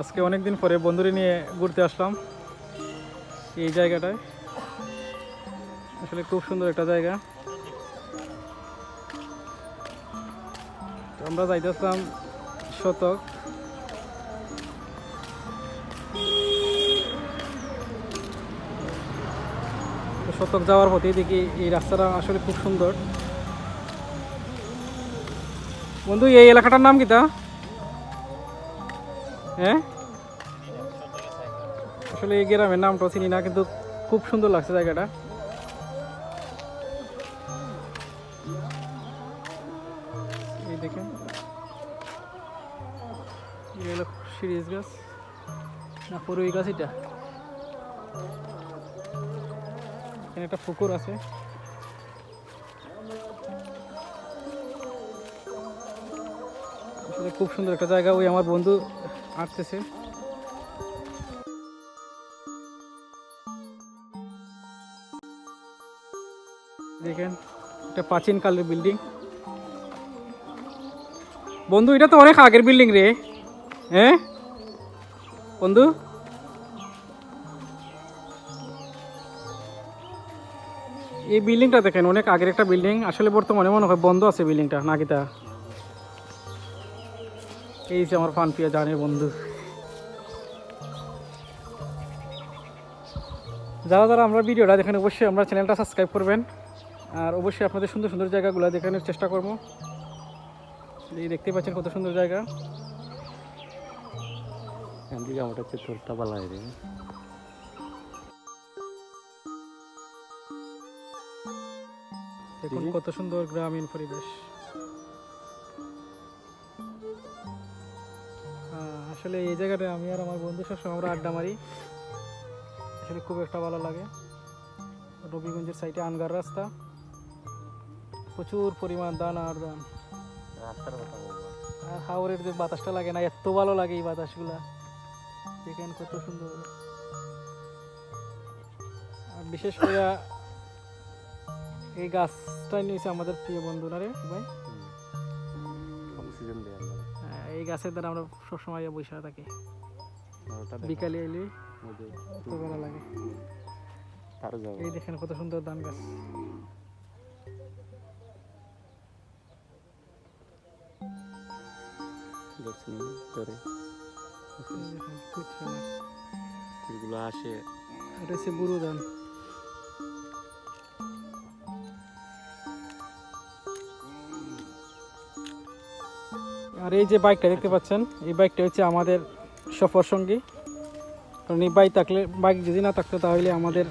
আজকে অনেক দিন পরে বন্ধুরে নিয়ে ঘুরতে আসলাম এই জায়গাটায়। আসলে খুব সুন্দর একটা জায়গা। আমরা যাইতেছিলাম শতক। শতক যাওয়ার পথে দেখি এই রাস্তাটা আসলে খুব সুন্দর। বন্ধু, এই এলাকাটার নাম কি তা? হ্যাঁ? আসলে এই গ্রামের নামটাও চিনি না, কিন্তু খুব সুন্দর লাগছে জায়গাটা। এই দেখেন। সিরিয়াস গাছ। না, পুরোই গাছ এটা। এখানে একটা পুকুর আছে। খুব সুন্দর একটা জায়গা। ওই আমার বন্ধু আসতেছে দেখেন, একটা প্রাচীন কালের বিল্ডিং। বন্ধু, এটা তো অনেক আগের বিল্ডিং রে। হ্যাঁ? বন্ধু? এই বিল্ডিংটা দেখেন, অনেক আগের একটা বিল্ডিং। আসলে বর্তমানে মনে হয় বন্ধ আছে বিল্ডিংটা, নাকি তা? এই যে আমার ফান প্রিয় জানের বন্ধু। যারা যারা আমরা ভিডিওটা দেখেন অবশ্যই আমরা চ্যানেলটা সাবস্ক্রাইব করবেন। আর অবশ্যই আপনাদের সুন্দর সুন্দর জায়গাগুলো দেখানোর চেষ্টা করব। এই দেখতে পাচ্ছেন কত সুন্দর জায়গা। এদিকে আমার হচ্ছে তোরটা রে। দেখুন কত সুন্দর গ্রামীণ পরিবেশ। আসলে এই জায়গাটা আমি আর আমার বন্ধু সবসময় আমরা আড্ডা মারি। আসলে খুব একটা ভালো লাগে। রবিগঞ্জের সাইডে আনগার রাস্তা। প্রচুর পরিমাণ দান আর দান। রাস্তার কথা বলব। আর হাওড়ের যে বাতাসটা লাগে না এত ভালো লাগে এই বাতাসগুলা। দেখেন কত সুন্দর। আর বিশেষ করে এই গাছটাই নিয়েছে আমাদের প্রিয় বন্ধুরা রে ভাই। অক্সিজেন এই গাছের দ্বারা আমরা সবসময় বসে থাকি। বিকালে এলে ভালো লাগে। এই দেখেন কত সুন্দর ধান গাছ। দেখছেন করে। এগুলো আসে। এটা হচ্ছে বুড়ো ধান। আর এই যে বাইকটা দেখতে পাচ্ছেন এই বাইকটা হচ্ছে আমাদের সফর সঙ্গী। কারণ এই বাইক থাকলে বাইক যদি না থাকতো তাহলে আমাদের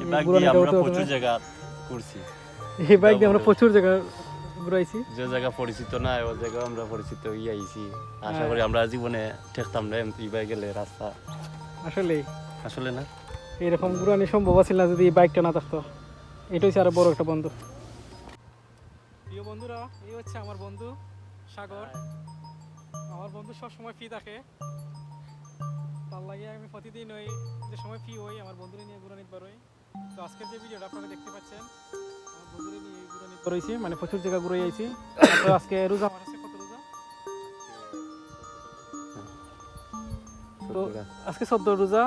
এই বাইক দিয়ে আমরা প্রচুর জায়গা ঘুরাইছি। যে জায়গা পরিচিত না ওই জায়গা আমরা পরিচিত হয়ে আইছি। আশা হ্যাঁ। করি আমরা জীবনে ঠেকতাম না এই বাইক গেলে রাস্তা। আসলে আসলে না। এরকম ঘুরানি সম্ভব ছিল না যদি এই বাইকটা না থাকতো। এটা হচ্ছে আরও বড় একটা বন্ধু। প্রিয় বন্ধুরা এই হচ্ছে আমার বন্ধু সাগর। আমার বন্ধু সব সময় ফি থাকে। তার লাগে আমি প্রতিদিন ওই যে সময় ফি হই আমার বন্ধুরে নিয়ে ঘুরে নিতে পারোই তো আজকের যে ভিডিওটা আপনারা দেখতে পাচ্ছেন আমার বন্ধুরে নিয়ে ঘুরে নিতে পারছি মানে প্রচুর জায়গা ঘুরে আইছি। তো আজকে রোজা আমার আছে কত রোজা? তো আজকে চোদ্দ রোজা